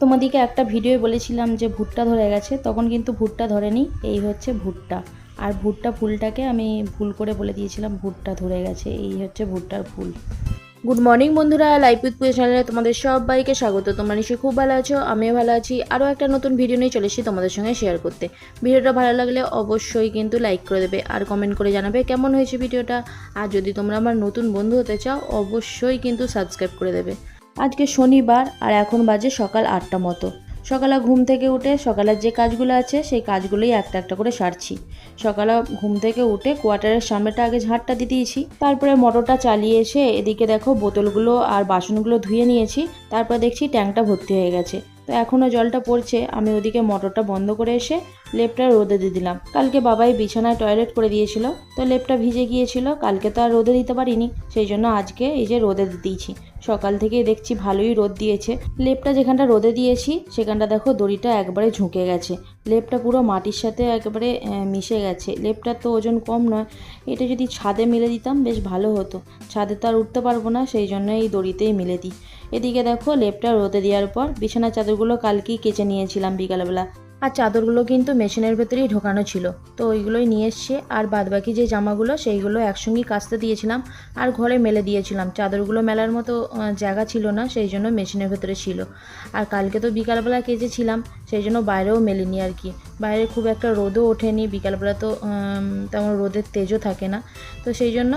তোমাদেরকে একটা ভিডিও বলেছিলাম যে ভুট্টা ধরে গেছে, তখন কিন্তু ভুট্টা ধরেনি, এই হচ্ছে ভুট্টা। আর ভুট্টা ফুলটাকে আমি ভুল করে বলে দিয়েছিলাম, ভুট্টা ধরে গেছে, এই হচ্ছে ভুট্টার ফুল। গুড মর্নিং বন্ধুরা লাইফ উইথ পুজো চ্যানেলে তোমাদের সবাইকে স্বাগত। তোমরা নিশ্চয়ই খুব ভালো আছো, আমিও ভালো আছি। আরও একটা নতুন ভিডিও নিয়ে চলে এসেছি তোমাদের সঙ্গে শেয়ার করতে। ভিডিওটা ভালো লাগলে অবশ্যই কিন্তু লাইক করে দেবে আর কমেন্ট করে জানাবে কেমন হয়েছে ভিডিওটা। আর যদি তোমরা আমার নতুন বন্ধু হতে চাও, অবশ্যই কিন্তু সাবস্ক্রাইব করে দেবে। আজকে শনিবার আর এখন বাজে সকাল আটটা মতো। সকালে ঘুম থেকে উঠে সকালের যে কাজগুলো আছে সেই কাজগুলোই একটা একটা করে সারছি। সকালে ঘুম থেকে উঠে কোয়ার্টারের সামনেটা আগে ঝাড়টা দিয়ে দিয়েছি। তারপরে মোটরটা চালিয়ে এসে এদিকে দেখো বোতলগুলো আর বাসনগুলো ধুয়ে নিয়েছি। তারপর দেখছি ট্যাঙ্কটা ভর্তি হয়ে গেছে। তো এখনও জলটা পড়ছে। আমি ওদিকে মোটরটা বন্ধ করে এসে লেপটা রোদে দিয়ে দিলাম। কালকে বাবাই বিছানায় টয়লেট করে দিয়েছিল, তো লেপটা ভিজে গিয়েছিল, কালকে তো আর রোদে দিতে পারিনি, সেই জন্য আজকে এই যে রোদে দিয়েছি। সকাল থেকেই দেখছি ভালোই রোদ দিয়েছে। লেপটা যেখানটা রোদে দিয়েছি, সেখানটা দেখো দড়িটা একবারে ঝুঁকে গেছে। লেপটা পুরো মাটির সাথে একবারে মিশে গেছে। লেপটার তো ওজন কম নয়, এটা যদি ছাদে মেলে দিতাম বেশ ভালো হতো। ছাদে তো আর উঠতে পারব না, সেই জন্য এই দড়িতেই মিলে দিই। এদিকে দেখো লেপটা রোদে দেওয়ার পর, বিছানার চাদরগুলো কালকেই কেচে নিয়েছিলাম বিকালবেলা। আর চাদরগুলো কিন্তু মেশিনের ভেতরেই ঢোকানো ছিল। তো ওইগুলোই নিয়ে এসছে আর বাদবাকি যে জামাগুলো, সেইগুলো একসঙ্গেই কাচতে দিয়েছিলাম আর ঘরে মেলে দিয়েছিলাম। চাদরগুলো মেলার মতো জায়গা ছিল না, সেই জন্য মেশিনের ভেতরে ছিল। আর কালকে তো বিকালবেলা কেচেছিলাম, সেই জন্য বাইরেও মেলিনি আর কি। বাইরে খুব একটা রোদও ওঠেনি, বিকালবেলা তো তেমন রোদের তেজও থাকে না। তো সেই জন্য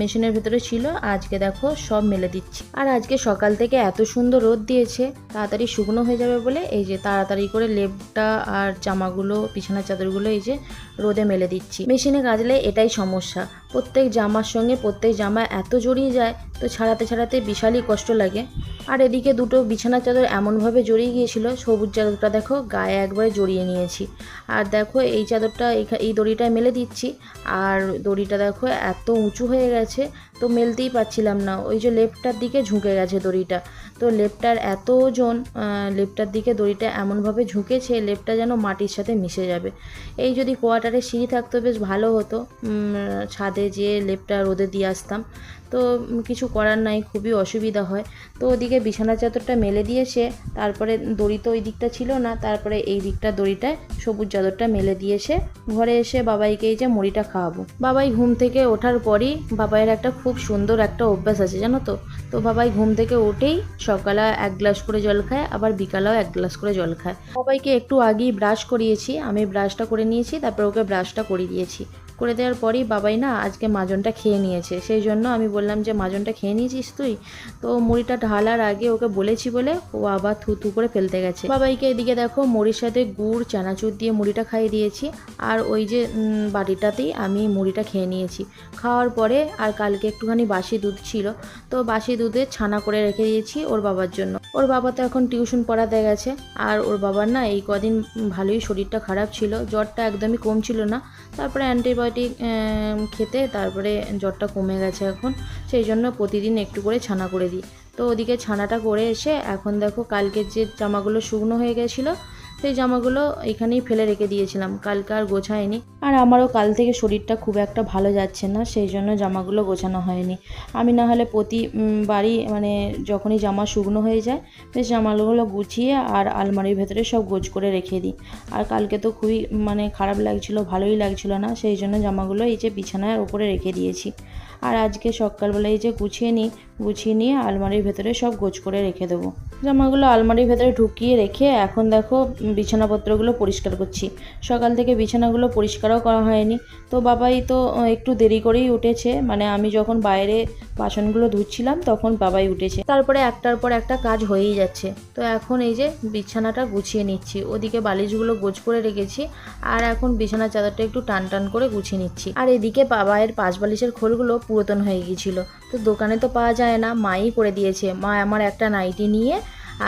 মেশিনের ভেতরে ছিল, আজকে দেখো সব মেলে দিচ্ছি। আর আজকে সকাল থেকে এত সুন্দর রোদ দিয়েছে, তাড়াতাড়ি শুকনো হয়ে যাবে বলে এই যে তাড়াতাড়ি করে লেপটা আর জামাগুলো বিছানার চাদরগুলো এই যে রোদে মেলে দিচ্ছি। মেশিনে গাজলে এটাই সমস্যা। প্রত্যেক জামার সঙ্গে প্রত্যেক জামা এত জড়িয়ে যায় তো ছাড়াতে ছাড়াতে বিশালই কষ্ট লাগে। আর এদিকে দুটো বিছানার চাদর এমনভাবে জড়িয়ে গিয়েছিল সবুজ চাদরটা দেখো গায়ে একবারে জড়িয়ে নিয়েছি। আর দেখো এই চাদরটা এই দড়িটায় মেলে দিচ্ছি আর দড়িটা দেখো এত উঁচু হয়ে গেছে তো মেলতেই পারছিলাম না। ওই যে লেফটার দিকে ঝুঁকে গেছে দড়িটা। তো লেপটার এত ওজন আহ, লেপটার দিকে দড়িটা এমনভাবে ঝুঁকেছে লেপটা যেন মাটির সাথে মিশে যাবে। এই যদি কোয়ার্টারে সিঁড়ি থাকতো বেশ ভালো হতো উম, ছাদে যেয়ে লেপটা রোদে দিয়ে আসতাম। তো কিছু করার নাই, খুবই অসুবিধা হয়। তো ওদিকে বিছানা চাদরটা মেলে দিয়েছে তারপরে দড়ি তো ওই দিকটা ছিল না, তারপরে এই দিকটা দড়িটায় সবুজ চাদরটা মেলে দিয়েছে ঘরে এসে বাবাইকে এই যে মুড়িটা খাওয়াবো। বাবাই ঘুম থেকে ওঠার পরই বাবাইয়ের একটা খুব সুন্দর একটা অভ্যাস আছে, জানো তো? তো বাবাই ঘুম থেকে উঠেই সকালে এক গ্লাস করে জল খায়, আবার বিকালেও এক গ্লাস করে জল খায়। বাবাইকে একটু আগেই ব্রাশ করিয়েছি, আমি ব্রাশটা করে নিয়েছি, তারপর ওকে ব্রাশটা করে দিয়েছি। করে দেওয়ার পরেই বাবাই না আজকে মাজনটা খেয়ে নিয়েছে। সেই জন্য আমি বললাম যে মাজনটা খেয়ে নিয়েছিস তুই? তো মুড়িটা ঢালার আগে ওকে বলেছি বলে ও আবার থু থু করে ফেলতে গেছে। বাবাইকে এদিকে দেখো মুড়ির সাথে গুড় চানাচুর দিয়ে মুড়িটা খাইয়ে দিয়েছি। আর ওই যে উম, বাটিটাতেই আমি মুড়িটা খেয়ে নিয়েছি। খাওয়ার পরে আর কালকে একটুখানি বাসি দুধ ছিল। তো বাসি দুধে ছানা করে রেখে দিয়েছি ওর বাবার জন্য। ওর বাবা তো এখন টিউশন পড়াতে গেছে। আর ওর বাবার না এই কদিন ভালোই শরীরটা খারাপ ছিল। জ্বরটা একদমই কম ছিল না। তারপরে অ্যান্টিবায়োটিক খেতে তারপরে জ্বরটা কমে গেছে এখন। সেই জন্য প্রতিদিন একটু করে ছানা করে দিই। তো ওদিকে ছানাটা করে এসে এখন দেখো কালকের যে জামাগুলো শুকনো হয়ে গেছিল সেই জামাগুলো এখানেই ফেলে রেখে দিয়েছিলাম। কালকে আর গোছায়নি। আর আমারও কাল থেকে শরীরটা খুব একটা ভালো যাচ্ছে না, সেই জন্য জামাগুলো গোছানো হয়নি। আমি না হলে প্রতি বাড়ি মানে যখনই জামা শুকনো হয়ে যায় বেশ জামাগুলো গুছিয়ে আর আলমারির ভেতরে সব গোছ করে রেখে দিই। আর কালকে তো খুবই মানে খারাপ লাগছিল, ভালোই লাগছিল না, সেই জন্য জামাগুলো এই যে বিছানার ওপরে রেখে দিয়েছি। আর আজকে সকালবেলা এই যে গুছিয়ে নিই গুছিয়ে নিয়ে আলমারির ভেতরে সব গোছ করে রেখে দেবো। জামাগুলো আলমারির ভেতরে ঢুকিয়ে রেখে এখন দেখো বিছানাপত্রগুলো পরিষ্কার করছি। সকাল থেকে বিছানাগুলো পরিষ্কারও করা হয়নি। তো বাবাই তো একটু দেরি করেই উঠেছে। মানে আমি যখন বাইরে বাসনগুলো ধুচ্ছিলাম তখন বাবাই উঠেছে। তারপরে একটার পর একটা কাজ হয়েই যাচ্ছে। তো এখন এই যে বিছানাটা গুছিয়ে নিচ্ছি। ওদিকে বালিশগুলো গোছ করে রেখেছি আর এখন বিছানার চাদরটা একটু টান টান করে গুছিয়ে নিচ্ছি। আর এদিকে বাবাইয়ের পাঁচ বালিশের খোলগুলো পুরাতন হয়ে গিয়েছিল। তো দোকানে তো পাওয়া যায় না, মাই করে দিয়েছে। মা আমার একটা নাইটি নিয়ে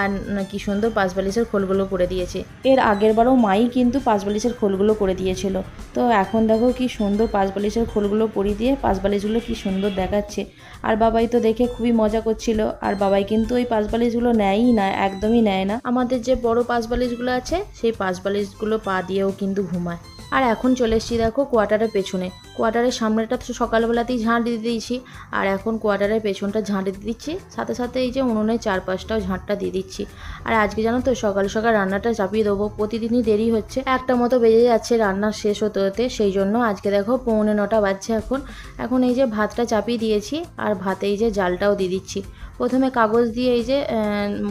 আর না কি সুন্দর পাঁচ বালিশের খোলগুলো করে দিয়েছে। এর আগের বারও মাই কিন্তু পাঁচ বালিশের খোলগুলো করে দিয়েছিল। তো এখন দেখো কি সুন্দর পাঁচ বালিশের খোলগুলো পরি দিয়ে পাঁচ বালিশগুলো কি সুন্দর দেখাচ্ছে। আর বাবাই তো দেখে খুবই মজা করছিল। আর বাবাই কিন্তু ওই পাঁচ বালিশগুলো নেয়ই না একদমই নেয় না। আমাদের যে বড় পাঁচ বালিশগুলো আছে সেই পাঁচ বালিশগুলো পা দিয়েও কিন্তু ঘুমায়। আর এখন চলে এসেছি দেখো কোয়ার্টারের পেছনে। কোয়ার্টারের সামনেটা তো সকালবেলাতেই ঝাঁট দিয়ে দিয়েছি। আর এখন কোয়ার্টারের পেছনটা ঝাঁট দিয়ে দিচ্ছি। সাথে সাথে এই যে উনুনের চারপাশটাও ঝাঁটটা দিয়ে দিচ্ছি। আর আজকে জানো তো সকাল সকাল রান্নাটা চাপিয়ে দেবো। প্রতিদিনই দেরি হচ্ছে। একটা মতো বেজে যাচ্ছে রান্না শেষ হতে হতে। সেই জন্য আজকে দেখো পৌনে নটা বাজছে এখন। এখন এই যে ভাতটা চাপিয়ে দিয়েছি। আর ভাতে এই যে জালটাও দিয়ে দিচ্ছি। প্রথমে কাগজ দিয়ে এই যে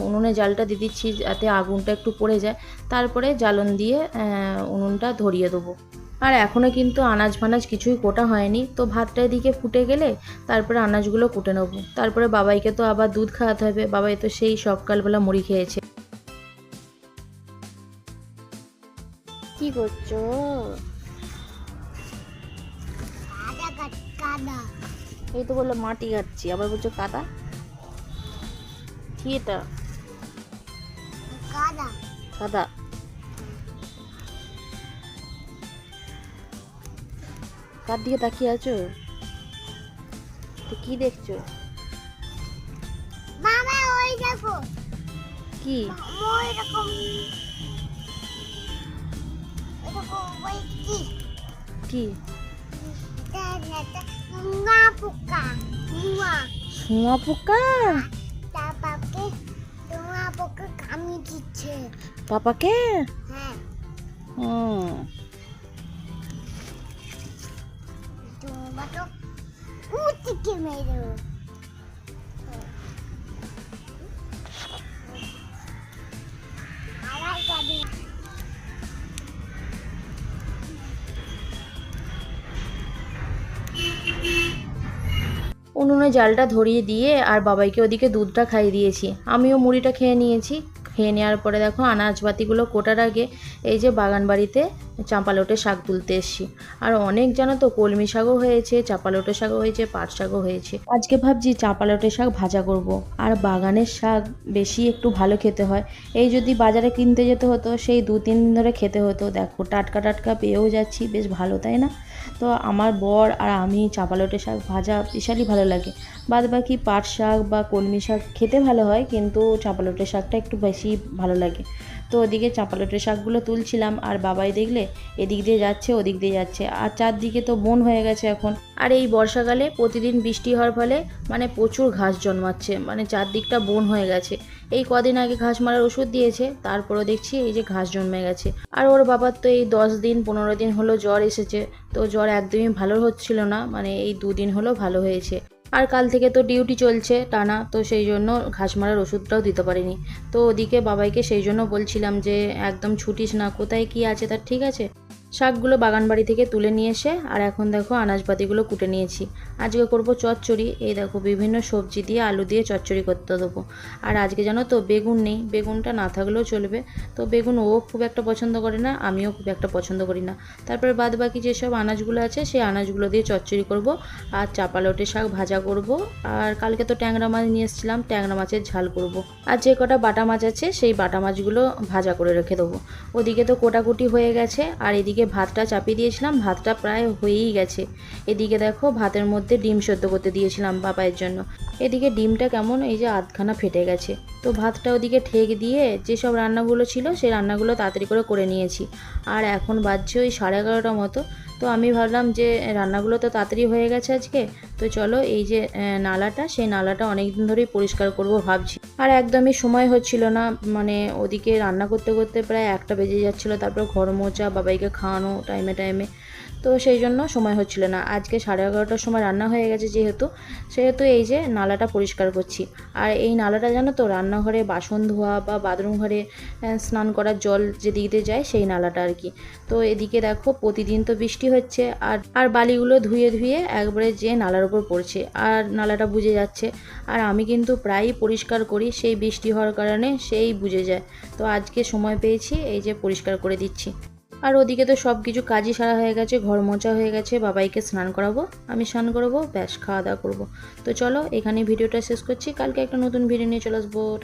উনুনে জালটা দিয়ে দিচ্ছি যাতে আগুনটা একটু পড়ে যায়। তারপরে জ্বালন দিয়ে উনুনটা ধরিয়ে দেবো। আর এখনও কিন্তু আনাজ ফানাজ কিছুই কোটা হয়নি। তো ভাতটা এদিকে ফুটে গেলে তারপরে আনাজগুলো কুটে নেব। তারপরে বাবাইকে তো আবার দুধ খাওয়াতে হবে। বাবাই তো সেই সকালবেলা মুড়ি খেয়েছে। কি করছ? এই তো বলল মাটি কাটছি। আবার বলছো কাদা? কি এটা কাদা কাদা কার দিকে তাকিয়ে আছো? তো কি দেখছ? মামা ওই দেখো। কি? ওই রকম কি? পোকা। পোকা? পাপাকে? হ্যাঁ। উনুনে জালটা ধরিয়ে দিয়ে আর বাবাইকে ওদিকে দুধটা খাইয়ে দিয়েছি। আমিও মুড়িটা খেয়ে নিয়েছি। খেয়ে নেওয়ার পরে দেখো আনাজপাতিগুলো কোটার আগে এই যে বাগান বাড়িতে চাঁপালোটে শাক তুলতে এসছি। আর অনেক জানো তো, কলমি শাকও হয়েছে, চাঁপালোটে শাকও হয়েছে, পাট শাকও হয়েছে। আজকে ভাবছি চাঁপালোটে শাক ভাজা করব। আর বাগানের শাক বেশি একটু ভালো খেতে হয়। এই যদি বাজারে কিনতে যেতে হতো, সেই দু তিন দিন ধরে খেতে হতো। দেখো, টাটকা টাটকা পেয়েও যাচ্ছি, বেশ ভালো, তাই না? তো আমার বর আর আমি চাঁপালোটে শাক ভাজা বিশালই ভালো লাগে। বাদ বাকি পাট শাক বা কলমি শাক খেতে ভালো হয়, কিন্তু চাঁপালোটে শাকটা একটু বেশি ভালো লাগে। তো ওদিকে চাঁপালোটে শাকগুলো তুলছিলাম, আর বাবাই দেখলে এদিক দিয়ে যাচ্ছে, ওদিক দিয়ে যাচ্ছে, আর চারদিকে তো বন হয়ে গেছে এখন। আর এই বর্ষাকালে প্রতিদিন বৃষ্টি হওয়ার ফলে মানে প্রচুর ঘাস জন্মাচ্ছে মানে চারদিকটা বন হয়ে গেছে। এই কদিন আগে ঘাস মারার ওষুধ দিয়েছে, তারপরও দেখছি এই যে ঘাস জন্মে গেছে। আর ওর বাবার তো এই দশ দিন, পনেরো দিন হলো জ্বর এসেছে, তো জ্বর একদমই ভালো হচ্ছিল না মানে এই দুদিন হলো ভালো হয়েছে। আর কাল থেকে তো ডিউটি চলছে টানা, তো সেই জন্য ঘাস মারার ওষুধটাও দিতে পারিনি। তো ওদিকে বাবাইকে সেই জন্য বলছিলাম যে, একদম ছুটিস না, কোথায় কি আছে তার ঠিক আছে? শাকগুলো বাগান বাড়ি থেকে তুলে নিয়ে এসে, আর এখন দেখো আনাজপাতিগুলো কুটে নিয়েছি। আজকে করব চচ্চড়ি। এই দেখো বিভিন্ন সবজি দিয়ে আলু দিয়ে চচ্চড়ি করতে দেবো। আর আজকে জানো তো বেগুন নেই। বেগুনটা না থাকলেও চলবে। তো বেগুন ও খুব একটা পছন্দ করে না, আমিও খুব একটা পছন্দ করি না। তারপরে বাদ বাকি যেসব আনাজগুলো আছে, সেই আনাজগুলো দিয়ে চচ্চড়ি করব। আর চাপা লোটে শাক ভাজা করব। আর কালকে তো ট্যাংরা মাছ নিয়ে এসেছিলাম, ট্যাংরা মাছের ঝাল করব। আর যে কটা বাটা মাছ আছে, সেই বাটা মাছগুলো ভাজা করে রেখে দেবো। ওদিকে তো কোটাকুটি হয়ে গেছে, আর এদিকে ভাতটা চাপিয়ে দিয়েছিলাম, ভাতটা প্রায় হয়েই গেছে। এদিকে দেখো ভাতের মধ্যে ডিম সেদ্ধ করতে দিয়েছিলাম বাবাইয়ের জন্য। এদিকে ডিমটা কেমন, এই যে আধখানা ফেটে গেছে। তো ভাতটা ওদিকে ঠেক দিয়ে যেসব রান্নাগুলো ছিল, সেই রান্নাগুলো তাড়াতাড়ি করে করে নিয়েছি। আর এখন বাজছে ওই সাড়ে এগারোটা মতো। তো আমি ভাবলাম যে রান্নাগুলো তো তাড়াতাড়ি হয়ে গেছে আজকে। তো চলো এই যে নালাটা, সেই নালাটা অনেক দিন ধরেই পরিষ্কার করব ভাবছি। আর একদমই সময় হচ্ছিল না মানে ওদিকে রান্না করতে করতে প্রায় একটা বেজে যাচ্ছিল, তারপর ঘর মোচা বাবাইকে খাওয়ানো টাইমে টাইমে তো সেই জন্য সময় হচ্ছিল না। আজকে সাড়ে এগারোটার সময় রান্না হয়ে গেছে যেহেতু, সেহেতু এই যে নালাটা পরিষ্কার করছি। আর এই নালাটা জানো তো, রান্নাঘরে বাসন ধোয়া বা বাথরুম ঘরে স্নান করার জল যেদিক দিয়ে যায় সেই নালাটা আর কি। তো এদিকে দেখো প্রতিদিন তো বৃষ্টি হচ্ছে আর আর বালিগুলো ধুয়ে ধুয়ে একবারে যে নালার উপর পড়ছে আর নালাটা বুঝে যাচ্ছে। আর আমি কিন্তু প্রায়ই পরিষ্কার করি, সেই বৃষ্টি হওয়ার কারণে সেই বুঝে যায়। তো আজকে সময় পেয়েছি এই যে পরিষ্কার করে দিচ্ছি। আর ওদিকে তো সব কিছু কাজই সারা হয়ে গেছে, ঘর মোচা হয়ে গেছে, বাবাইকে স্নান করাবো, আমি স্নান করব, ব্যাস খাওয়া দাওয়া করব। তো চলো এখানে ভিডিওটা শেষ করছি, কালকে একটা নতুন ভিডিও নিয়ে চলে আসব।